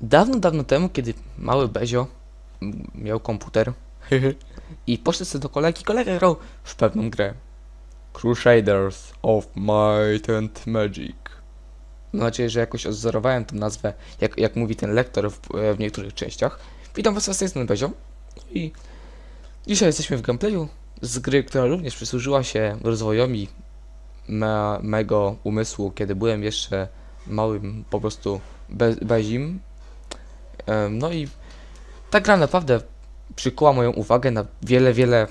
Dawno, dawno temu, kiedy mały Bezio miał komputer i poszedł sobie do kolegi, kolega grał w pewną grę. Crusaders of Might and Magic. Mam nadzieję, że jakoś odzorowałem tę nazwę, jak, jak mówi ten lektor w, w niektórych częściach. Witam was z tej strony Bezio. I dzisiaj jesteśmy w gameplayu z gry, która również przysłużyła się rozwojowi me, mego umysłu, kiedy byłem jeszcze małym po prostu be, bezim. No i ta gra naprawdę przykuła moją uwagę na wiele, wiele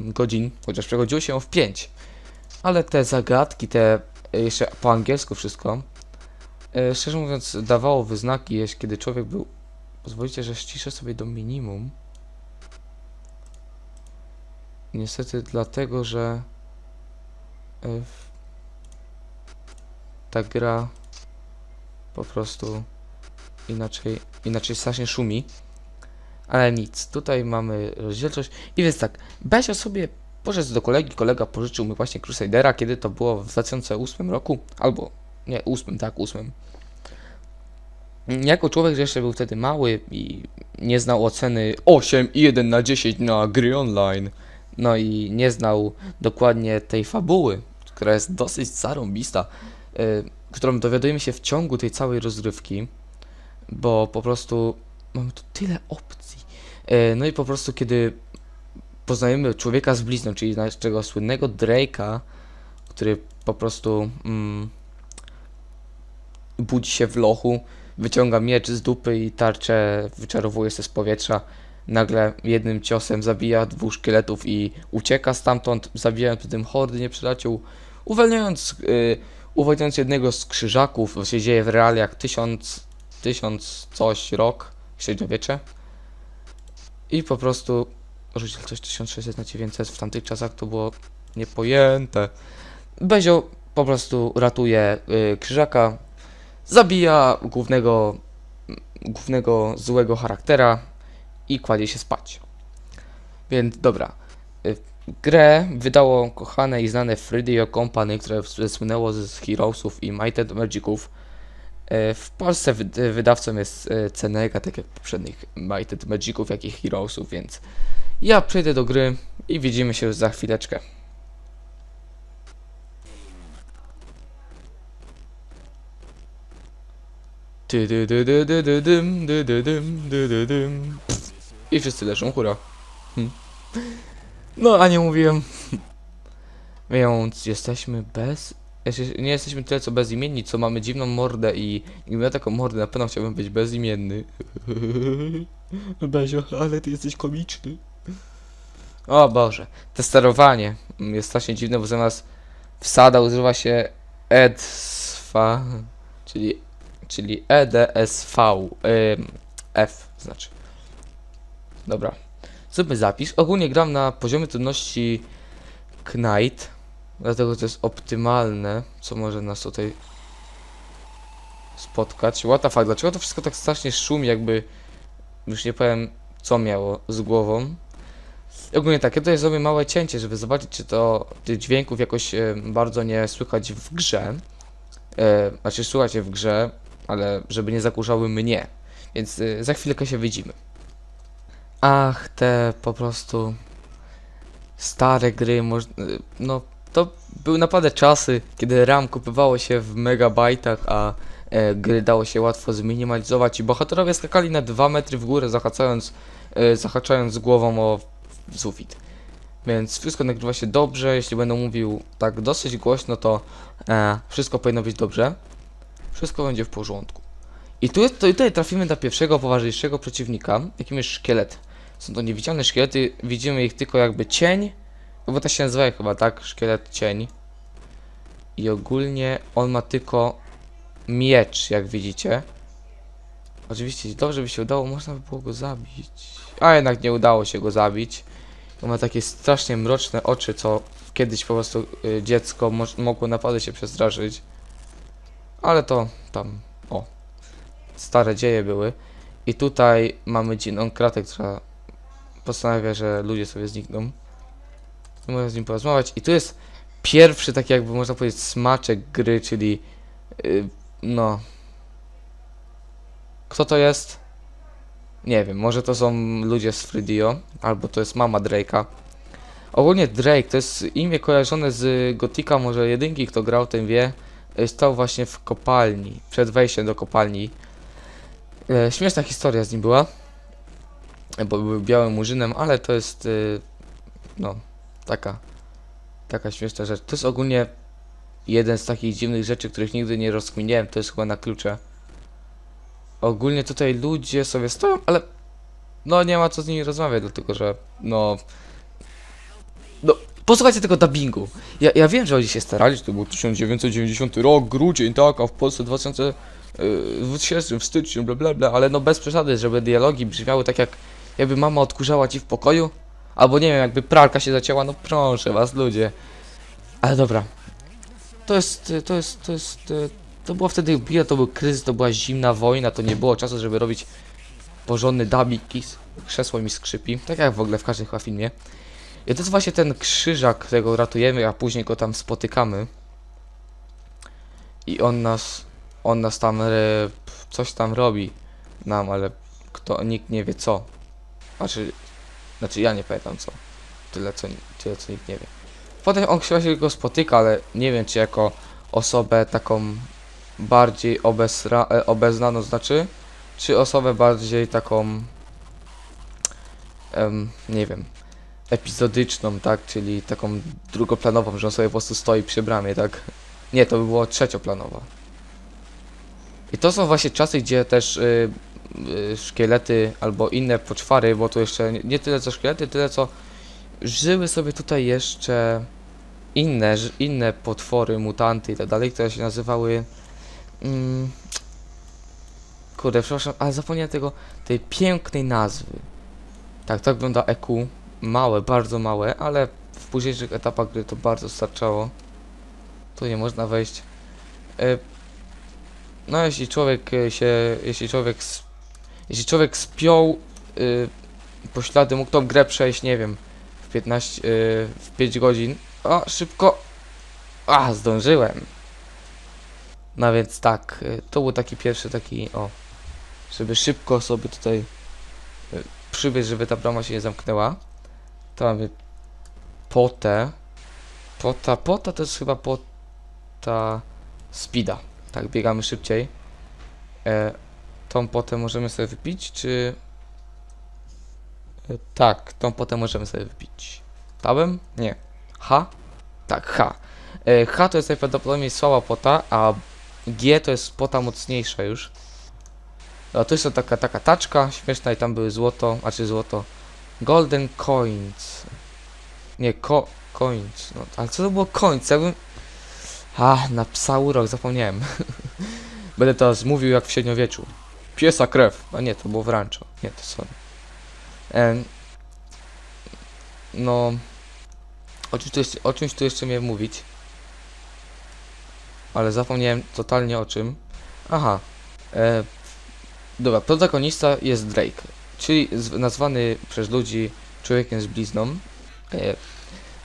godzin, chociaż przechodziło się w 5. Ale te zagadki, te e, jeszcze po angielsku wszystko, e, szczerze mówiąc, dawało wyznaki, kiedy człowiek był. Pozwolicie, że ściszę sobie do minimum. Niestety dlatego, że e, ta gra po prostu inaczej, inaczej strasznie szumi. Ale nic, tutaj mamy rozdzielczość. I więc tak, Besio sobie poszedł do kolegi, kolega pożyczył mi właśnie Crusadera, kiedy to było w 2008 roku, albo nie, 8, tak, 8. Jako człowiek, że jeszcze był wtedy mały i nie znał oceny 8 i 1 na 10 na gry online, no i nie znał dokładnie tej fabuły, która jest dosyć zarąbista, y, którą dowiadujemy się w ciągu tej całej rozgrywki, bo po prostu mamy tu tyle opcji. E, No i po prostu kiedy poznajemy człowieka z blizną, czyli naszego słynnego Drake'a, który po prostu mm, budzi się w lochu, wyciąga miecz z dupy i tarczę wyczarowuje się z powietrza, nagle jednym ciosem zabija dwóch szkieletów i ucieka stamtąd, zabijając przy tym hordy nieprzyjaciół, uwalniając, y, uwalniając jednego z krzyżaków, co się dzieje w realiach tysiąc, tysiąc coś rok, średniowiecze. I po prostu rzucił coś 1600 na 900, w tamtych czasach to było niepojęte. Bezio po prostu ratuje y, krzyżaka, zabija głównego, głównego złego charaktera i kładzie się spać. Więc dobra. Y, Grę wydało kochane i znane Fridio Company, które słynęło z Heroesów i Mighted Magiców. E, W Polsce wyd- wydawcą jest e, Cenega, tak jak poprzednich Mighted Magiców, jak i Heroesów, więc ja przejdę do gry i widzimy się już za chwileczkę. I wszyscy leżą, hura. Hm. No, a nie mówiłem. Więc jesteśmy bez nie jesteśmy tyle co bezimienni, co mamy dziwną mordę i gdybym miał taką mordę, na pewno chciałbym być bezimienny. Bezio, ale ty jesteś komiczny. O Boże, te sterowanie jest strasznie dziwne, bo zamiast wsada używa się EDSV, czyli, czyli EDSV, ym, F znaczy. Dobra, zróbmy zapis. Ogólnie gram na poziomie trudności Knight. Dlatego to jest optymalne, co może nas tutaj spotkać. What the fuck, dlaczego to wszystko tak strasznie szumi, jakby już nie powiem co miało z głową. Ogólnie tak, ja tutaj zrobię małe cięcie, żeby zobaczyć, czy to tych dźwięków jakoś e, bardzo nie słychać w grze. E, znaczy słychać je w grze, ale żeby nie zakurzały mnie. Więc e, za chwilkę się widzimy. Ach, te po prostu stare gry, e, no to były naprawdę czasy, kiedy RAM kupowało się w megabajtach, a e, gry dało się łatwo zminimalizować i bohaterowie skakali na 2 metry w górę, zahaczając, e, zahaczając głową o sufit. Więc wszystko nagrywa się dobrze, jeśli będę mówił tak dosyć głośno, to e, wszystko powinno być dobrze. Wszystko będzie w porządku. I tu jest, to tutaj trafimy do pierwszego, poważniejszego przeciwnika, jakim jest szkielet. Są to niewidzialne szkielety, widzimy ich tylko jakby cień, bo to się nazywa chyba tak, szkielet cień. I ogólnie on ma tylko miecz, jak widzicie. Oczywiście, dobrze by się udało, można by było go zabić. A jednak nie udało się go zabić. On ma takie strasznie mroczne oczy, co kiedyś po prostu y, dziecko mogło naprawdę się przestraszyć. Ale to tam, o, stare dzieje były. I tutaj mamy dziwną kratę, która postanawia, że ludzie sobie znikną. Można z nim porozmawiać. I tu jest pierwszy taki jakby można powiedzieć smaczek gry, czyli yy, no Kto to jest? Nie wiem, może to są ludzie z Fridio, albo to jest mama Drake'a. Ogólnie Drake to jest imię kojarzone z Gotika, może jedynki, kto grał, ten wie. E, Stał właśnie w kopalni, przed wejściem do kopalni. E, śmieszna historia z nim była, bo był białym murzynem, ale to jest, e, no, taka, taka śmieszna rzecz. To jest ogólnie jeden z takich dziwnych rzeczy, których nigdy nie rozkminiałem, to jest chyba na klucze. Ogólnie tutaj ludzie sobie stoją, ale no nie ma co z nimi rozmawiać, dlatego że no no posłuchajcie tego dubbingu. Ja, ja wiem, że oni się starali, że to był 1990 rok, grudzień, tak, a w Polsce 2000 yy, 2000 w styczniu, bla bla bla, ale no bez przesady, żeby dialogi brzmiały tak jak jakby mama odkurzała ci w pokoju, albo nie wiem, jakby pralka się zacięła, no proszę was ludzie. Ale dobra. To jest, to jest, to jest, y, to było wtedy, to był kryzys, to była zimna wojna, to nie było czasu, żeby robić porządny dubbing i s- krzesło mi skrzypi, tak jak w ogóle w każdym chyba filmie. I to jest właśnie ten krzyżak, którego ratujemy, a później go tam spotykamy. I on nas, on nas tam, e, coś tam robi nam, ale kto, nikt nie wie co. Znaczy, znaczy ja nie pamiętam co. Tyle co, tyle co nikt nie wie. Potem on się go spotyka, ale nie wiem czy jako osobę taką bardziej obezra, e, obeznaną znaczy, czy osobę bardziej taką, nie wiem, epizodyczną, tak, czyli taką drugoplanową, że on sobie po prostu stoi przy bramie, tak. Nie, to by było trzecioplanowa. I to są właśnie czasy, gdzie też y, szkielety albo inne poczwary, bo tu jeszcze nie, tyle co szkielety, tyle co żyły sobie tutaj jeszcze inne, inne potwory, mutanty i tak dalej, które się nazywały mm, kurde, przepraszam, ale zapomniałem tego, tej pięknej nazwy. Tak, tak wygląda EQ. Małe, bardzo małe, ale w późniejszych etapach gry to bardzo starczało. Tu nie można wejść. E, no, jeśli człowiek e, się, jeśli człowiek, jeśli człowiek spiął y, poślady, mógł tą grę przejść, nie wiem, w 15, y, w 5 godzin. O, szybko. A, zdążyłem. No więc tak, y, to był taki pierwszy taki, o, żeby szybko sobie tutaj y, przybiec, żeby ta brama się nie zamknęła. To mamy potę. Pota, pota to jest chyba pota speeda. Tak, biegamy szybciej. E, tą potę możemy sobie wypić, czy... E, tak, tą potę możemy sobie wypić. Tałem? Nie. H? Tak, H. E, H to jest najprawdopodobniej słaba pota, a G to jest pota mocniejsza już. A to jest to taka, taka taczka śmieszna i tam były złoto, a czy złoto. Golden coins. Nie, ko coins. No, ale co to było coins? Ja bym... A, na psa urok, zapomniałem. Będę to mówił jak w średniowieczu. Piesa krew. A nie, to było w rancho. Nie, to sorry. Em, no... O czymś, tu jeszcze, o czymś tu jeszcze miałem mówić. Ale zapomniałem totalnie o czym. Aha. E, dobra, protagonista jest Drake. Czyli nazwany przez ludzi człowiekiem z blizną. E,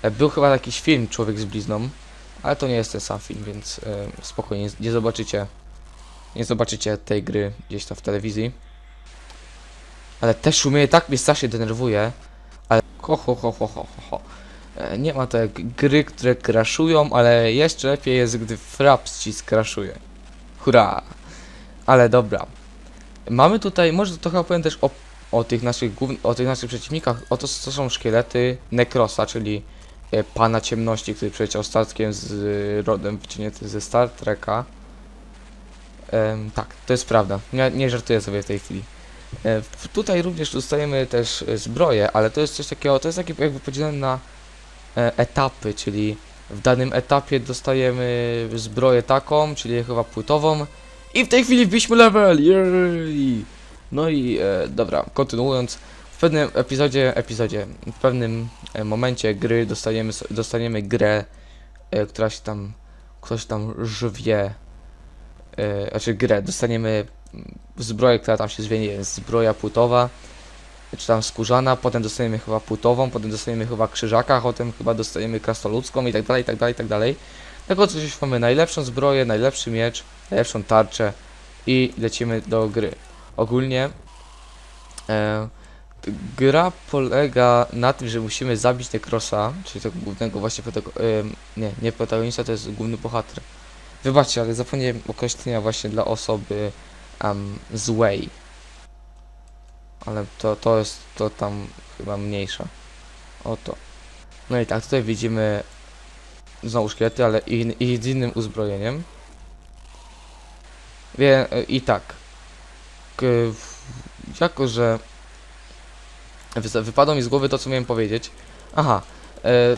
e, był chyba jakiś film Człowiek z blizną. Ale to nie jest ten sam film, więc e, spokojnie, nie zobaczycie nie zobaczycie tej gry gdzieś tam w telewizji. Ale te szumy tak mnie strasznie denerwuje. Ale ho ho ho ho ho ho. E, Nie ma to jak gry, które crashują, ale jeszcze lepiej jest, gdy Fraps ci skraszuje. Hurra! Ale dobra. Mamy tutaj, może trochę opowiem też o, o tych naszych o tych naszych przeciwnikach. Oto to są szkielety Necrosa, czyli e, Pana Ciemności, który przyleciał statkiem z e, rodem wyciągnięty ze Star Treka. Tak, to jest prawda. Nie, nie żartuję sobie w tej chwili. E, tutaj również dostajemy też e, zbroję, ale to jest coś takiego, to jest takie jakby podzielone na e, etapy, czyli w danym etapie dostajemy zbroję taką, czyli chyba płytową i w tej chwili wbiliśmy level, jej! No i e, dobra, kontynuując, w pewnym epizodzie, epizodzie, w pewnym e, momencie gry dostaniemy, so- dostaniemy grę, e, która się tam, ktoś tam żwie, e, znaczy grę, dostaniemy zbroję, która tam się nie wiem, zbroja płytowa, czy tam skórzana, potem dostaniemy chyba płytową, potem dostaniemy chyba krzyżaka, potem chyba dostaniemy krasnoludzką i tak dalej, i tak dalej, i tak dalej. Tego coś mamy najlepszą zbroję, najlepszy miecz, najlepszą tarczę i lecimy do gry. ogólnie e, gra polega na tym, że musimy zabić Necrosa, czyli tego głównego właśnie em, nie, nie protagonista, to jest główny bohater. Wybaczcie, ale zapomniałem określenia właśnie dla osoby um, złej. Ale to, to jest, to tam chyba mniejsza. Oto. No i tak, tutaj widzimy znowu szkielety, ale i, i z innym uzbrojeniem. Wie, i tak. Jako, że wy- wypadło mi z głowy to, co miałem powiedzieć. Aha. E, e,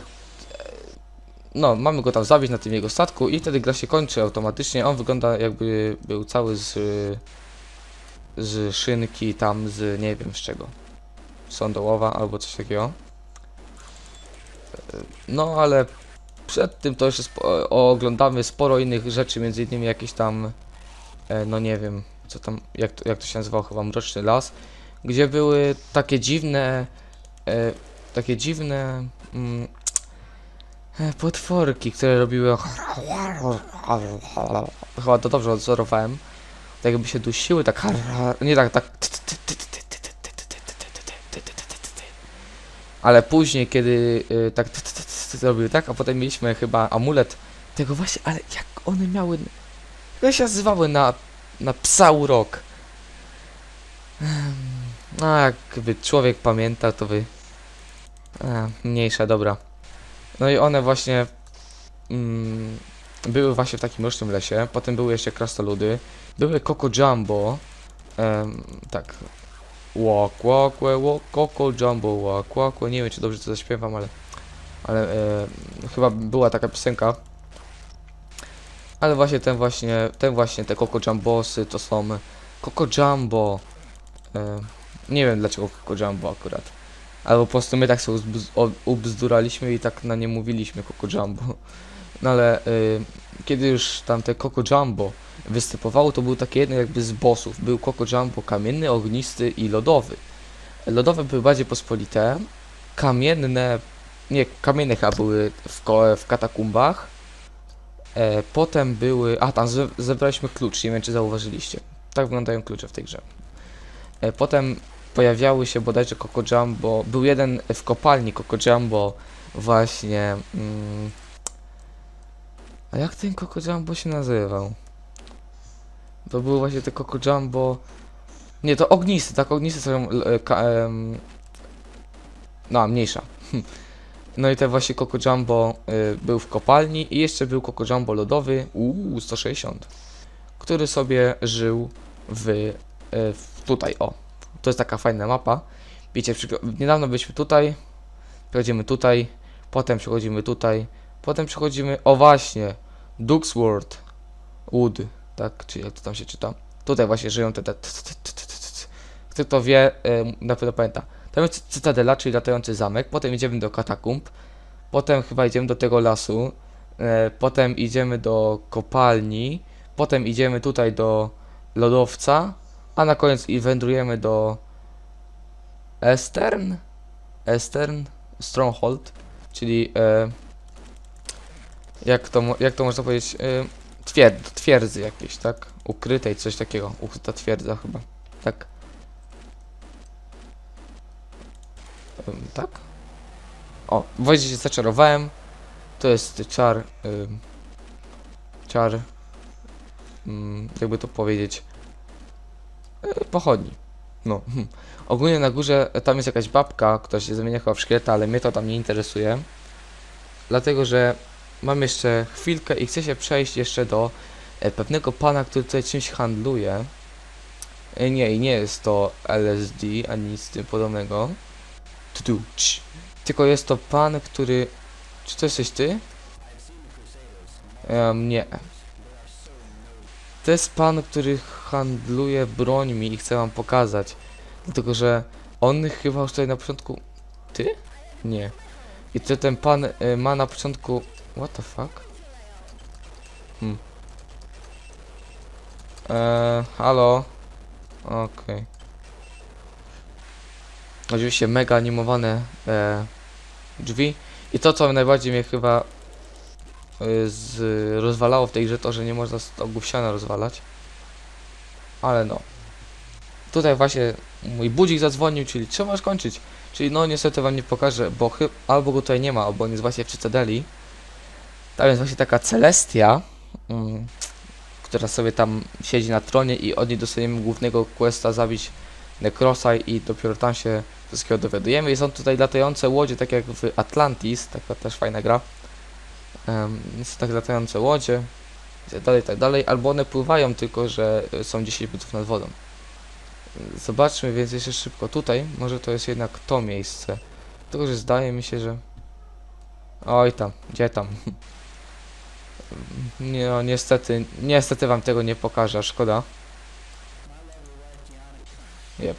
no, mamy go tam zabić na tym jego statku i wtedy gra się kończy automatycznie. On wygląda jakby był cały z, z szynki tam, z nie wiem z czego. Sądołowa albo coś takiego. No, ale przed tym to jeszcze spo, oglądamy sporo innych rzeczy, między innymi jakieś tam, e, no nie wiem, co tam, jak to, jak to się nazywało, chyba Mroczny Las, gdzie były takie dziwne, e, takie dziwne mm, potworki, które robiły chyba to dobrze odzorowałem, tak jakby się dusiły, tak nie tak, tak ale później, kiedy y, tak zrobiły tak, a potem mieliśmy chyba amulet tego właśnie, ale jak one miały, jak się nazywały na, na psa urok. No, jakby człowiek pamięta, to wy... A, mniejsza, dobra. No i one właśnie mm, były właśnie w takim mrocznym lesie, potem były jeszcze krastoludy, były Coco Jumbo, em, tak, Walk, walk, walk, Coco Jumbo, walk, walk. Nie wiem, czy dobrze to zaśpiewam, ale, ale e, chyba była taka piosenka. Ale właśnie ten właśnie, ten właśnie, te Coco Jumbosy to są Coco Jumbo. E, nie wiem dlaczego Coco Jumbo akurat. Albo po prostu my tak sobie ubzduraliśmy i tak na nie mówiliśmy Coco Jumbo. No ale e, kiedy już tam te Coco Jumbo występowało, to był taki jeden jakby z bossów. Był Coco Jumbo kamienny, ognisty i lodowy. Lodowe były bardziej pospolite, kamienne, nie, kamienne chyba były w, w katakumbach. E, potem były, a tam ze, zebraliśmy klucz, nie wiem czy zauważyliście. Tak wyglądają klucze w tej grze. E, potem pojawiały się bodajże Coco Jumbo, był jeden w kopalni Coco Jumbo właśnie... Mm, a jak ten Coco Jumbo się nazywał? To był właśnie te Coco Jumbo. Nie, to ognisty, tak, ognisty są. e, No, mniejsza. No i ten właśnie Coco Jumbo y, był w kopalni i jeszcze był Coco Jumbo lodowy, uuu, 160, który sobie żył w, y, w tutaj, o. To jest taka fajna mapa. Wiecie, niedawno byliśmy tutaj, przechodzimy tutaj, potem przechodzimy tutaj, potem przechodzimy, o właśnie, Duxworld Wood, tak, czy jak to tam się czyta. Tutaj właśnie żyją te, te. Kto to wie, na pewno pamięta. Tam jest Cytadela, czyli latający zamek, potem idziemy do katakumb, potem chyba idziemy do tego lasu, e, potem idziemy do kopalni, potem idziemy tutaj do lodowca, a na koniec i wędrujemy do Estern, Estern Stronghold, czyli e, jak to, jak to można powiedzieć, e, twierd, twierdzy jakiejś, tak? Ukrytej, coś takiego. Ukryta twierdza chyba. Tak. Ym, tak? O, w wodzie się zaczarowałem. To jest czar. Ym, czar. Ym, jakby to powiedzieć. Y, pochodni. No. hm. Ogólnie na górze e, tam jest jakaś babka, która się zamienia chyba w szkieleta, ale mnie to tam nie interesuje. Dlatego, że mam jeszcze chwilkę i chcę się przejść jeszcze do e, pewnego pana, który tutaj czymś handluje. E, nie, nie jest to LSD, ani nic tym podobnego. Tu, tu, cii. Tylko jest to pan, który... Czy to jesteś ty? Um, nie. To jest pan, który handluje brońmi i chcę wam pokazać. Dlatego, że on chyba już tutaj na początku... Ty? Nie. I to ten pan y, ma na początku... What the fuck? Hmm. Eee, halo? Okej. Oczywiście mega animowane e, drzwi. I to, co najbardziej mnie chyba e, z, rozwalało w tej grze, to, że nie można z ogów siana rozwalać. Ale no. Tutaj właśnie mój budzik zadzwonił, czyli trzeba już kończyć. Czyli no niestety wam nie pokażę, bo chy- albo go tutaj nie ma, albo on jest właśnie w Cytadeli. Tam jest właśnie taka Celestia, mm, która sobie tam siedzi na tronie i od niej dostaniemy głównego questa zabić Necrosa i dopiero tam się wszystkiego dowiadujemy. I są tutaj latające łodzie, tak jak w Atlantis, taka też fajna gra. Um, są tak latające łodzie, i tak dalej, i tak dalej, albo one pływają, tylko że y, są 10 metrów nad wodą. Zobaczmy więc jeszcze szybko tutaj, może to jest jednak to miejsce. Tylko, że zdaje mi się, że... Oj tam, gdzie tam? Nie, no, niestety, niestety wam tego nie pokażę, szkoda. Jep.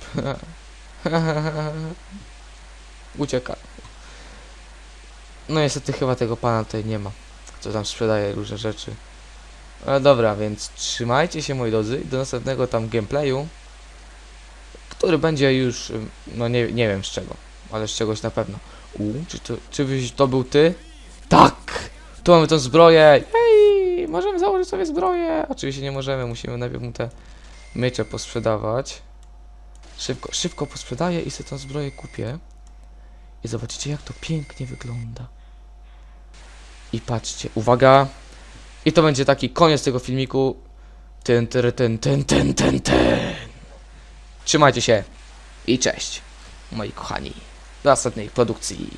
Ucieka. No niestety chyba tego pana tutaj nie ma, co tam sprzedaje różne rzeczy. Ale dobra, więc trzymajcie się moi drodzy do następnego tam gameplayu, który będzie już, no nie, nie wiem z czego, ale z czegoś na pewno. U, czy to, czy to był ty? Tak! Tu mamy tą zbroję! Hej! Możemy założyć sobie zbroję! Oczywiście nie możemy, musimy najpierw mu te miecze posprzedawać. Szybko, szybko posprzedaję i sobie tą zbroję kupię. I zobaczycie jak to pięknie wygląda. I patrzcie, uwaga! I to będzie taki koniec tego filmiku. Ten, ten, ten, ten, ten, ten, ten. Trzymajcie się i cześć, moi kochani. Do następnej produkcji.